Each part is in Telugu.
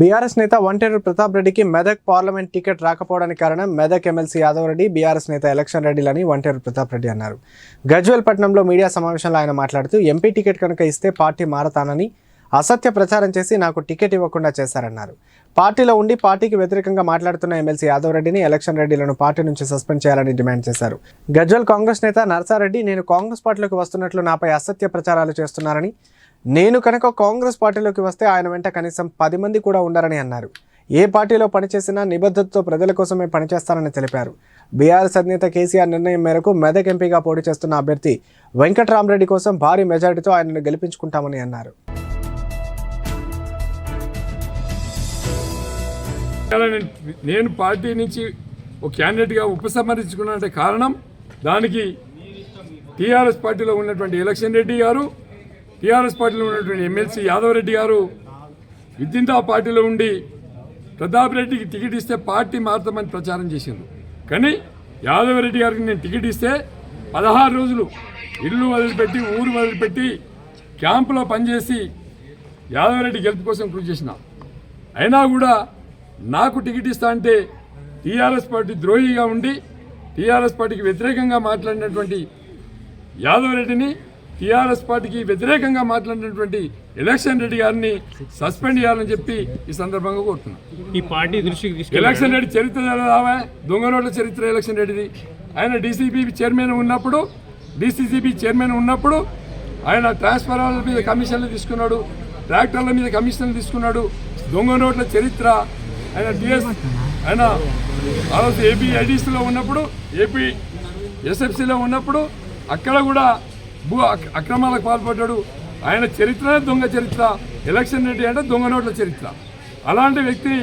బీఆర్ఎస్ నేత వంటేరు ప్రతాప్ రెడ్డికి మెదక్ పార్లమెంట్ టికెట్ రాకపోవడానికి కారణం మెదక్ ఎమ్మెల్సీ యాదవ్ రెడ్డి బీఆర్ఎస్ నేత ఎలక్షన్ రెడ్డిలని వంటేరు ప్రతాప్ రెడ్డి అన్నారు. గజ్వెల్ పట్టణంలో మీడియా సమావేశంలో ఆయన మాట్లాడుతూ ఎంపీ టికెట్ కనుక ఇస్తే పార్టీ మారతానని అసత్య ప్రచారం చేసి నాకు టికెట్ ఇవ్వకుండా చేశారన్నారు. పార్టీలో ఉండి పార్టీకి వ్యతిరేకంగా మాట్లాడుతున్న ఎమ్మెల్సీ యాదవ్ రెడ్డిని ఎలక్షన్ రెడ్డిలను పార్టీ నుంచి సస్పెండ్ చేయాలని డిమాండ్ చేశారు. గజ్వల్ కాంగ్రెస్ నేత నర్సారెడ్డి నేను కాంగ్రెస్ పార్టీలోకి వస్తున్నట్లు నాపై అసత్య ప్రచారాలు చేస్తున్నారని నేను కనుక కాంగ్రెస్ పార్టీలోకి వస్తే ఆయన వెంట కనీసం పది మంది కూడా ఉండరని అన్నారు. ఏ పార్టీలో పనిచేసినా నిబద్ధతతో ప్రజల కోసమే పనిచేస్తానని తెలిపారు. బీఆర్ఎస్ అధినేత కేసీఆర్ నిర్ణయం మేరకు మెదక్ ఎంపీగా పోటీ చేస్తున్న అభ్యర్థి వెంకట్రామరెడ్డి కోసం భారీ మెజారిటీతో ఆయనను గెలిపించుకుంటామని అన్నారు. నేను నేను పార్టీ నుంచి ఒక క్యాండిడేట్గా ఉపసంహరించుకున్న కారణం దానికి టీఆర్ఎస్ పార్టీలో ఉన్నటువంటి ఎలక్షన్ రెడ్డి గారు టీఆర్ఎస్ పార్టీలో ఉన్నటువంటి ఎమ్మెల్సీ యాదవరెడ్డి రెడ్డి గారు విద్యుత్ పార్టీలో ఉండి ప్రతాప్ రెడ్డికి టికెట్ ఇస్తే పార్టీ మారుతామని ప్రచారం చేసిండ్రు. కానీ యాదవరెడ్డి గారికి నేను టికెట్ ఇస్తే పదహారు రోజులు ఇల్లు వదిలిపెట్టి ఊరు వదిలిపెట్టి క్యాంపులో పనిచేసి యాదవరెడ్డి గెలుపు కోసం కృషి చేసిన. అయినా కూడా నాకు టికెట్ ఇస్తా అంటే టీఆర్ఎస్ పార్టీ ద్రోహిగా ఉండి టీఆర్ఎస్ పార్టీకి వ్యతిరేకంగా మాట్లాడినటువంటి యాదవరెడ్డిని టీఆర్ఎస్ పార్టీకి వ్యతిరేకంగా మాట్లాడినటువంటి ఎలక్షన్ రెడ్డి గారిని సస్పెండ్ చేయాలని చెప్పి ఈ సందర్భంగా కోరుతున్నాను ఈ పార్టీ దృష్టికి ఎలక్షన్ రెడ్డి చరిత్ర తెలదావా దొంగ నోట్ల చరిత్ర ఎలక్షన్ రెడ్డిది. ఆయన డీసీపీ చైర్మన్ ఉన్నప్పుడు డీసీసీబీ చైర్మన్ ఉన్నప్పుడు ఆయన ట్రాన్స్ఫార్మర్ల మీద కమిషన్లు తీసుకున్నాడు ట్రాక్టర్ల మీద కమిషన్లు తీసుకున్నాడు. దొంగ నోట్ల చరిత్ర. ఆయన డిఎస్ ఆయన ఆ రోజు ఏపీ ఐడీసీలో ఉన్నప్పుడు ఏపీ ఎస్ఎఫ్సిలో ఉన్నప్పుడు అక్కడ కూడా భూ అక్రమాలకు పాల్పడ్డాడు. ఆయన చరిత్ర దొంగ చరిత్ర. ఎలక్షన్ రెడ్డి అంటే దొంగ నోట్ల చరిత్ర. అలాంటి వ్యక్తిని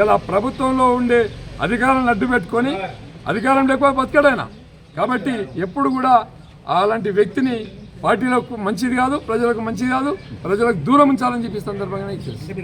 ఇలా ప్రభుత్వంలో ఉండే అధికారాన్ని అడ్డు పెట్టుకొని అధికారం లేకపోతే బతకడాయన కాబట్టి ఎప్పుడు కూడా అలాంటి వ్యక్తిని పార్టీలకు మంచిది కాదు ప్రజలకు మంచిది కాదు ప్రజలకు దూరం ఉంచాలని చెప్పి సందర్భంగా